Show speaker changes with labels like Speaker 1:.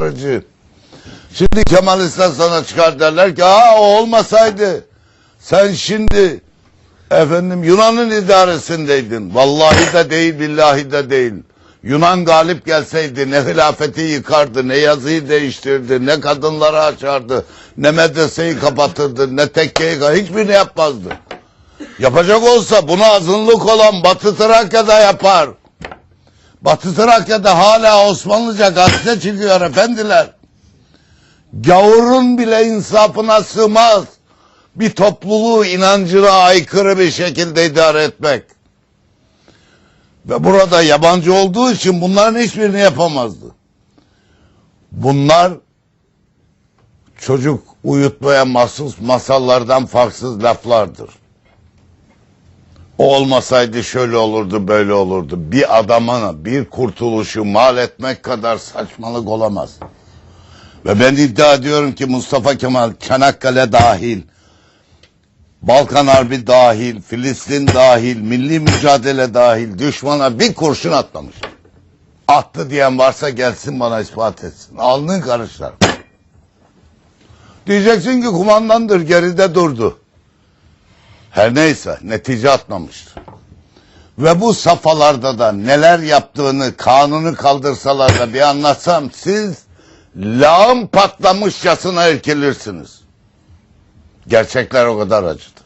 Speaker 1: kurtarıcı. Şimdi Kemalistler sana çıkar derler ki aa o olmasaydı sen şimdi efendim Yunan'ın idaresindeydin. Vallahi de değil billahi de değil. Yunan galip gelseydi ne hilafeti yıkardı, ne yazıyı değiştirdi, ne kadınları açardı, ne medreseyi kapatırdı, ne tekkeyi hiçbirini yapmazdı. Yapacak olsa bunu azınlık olan Batı Trakya'da yapar. Batı Trakya'da hala Osmanlıca gazete çıkıyor efendiler. Gavurun bile insafına sığmaz. Bir topluluğu inancına aykırı bir şekilde idare etmek. Ve burada yabancı olduğu için bunların hiçbirini yapamazdı. Bunlar çocuk uyutmaya mahsus masallardan farksız laflardır. O olmasaydı şöyle olurdu böyle olurdu. Bir adamına bir kurtuluşu mal etmek kadar saçmalık olamaz. Ve ben iddia ediyorum ki Mustafa Kemal Çanakkale dahil, Balkan Harbi dahil, Filistin dahil, milli mücadele dahil düşmana bir kurşun atmamış. Attı diyen varsa gelsin bana ispat etsin. Alnın karışlar. Diyeceksin ki kumandandır geride durdu. Her neyse netice atmamıştır. Ve bu safhalarda da neler yaptığını kanunu kaldırsalar da bir anlatsam siz lağım patlamışçasına irkilirsiniz. Gerçekler o kadar acıdır.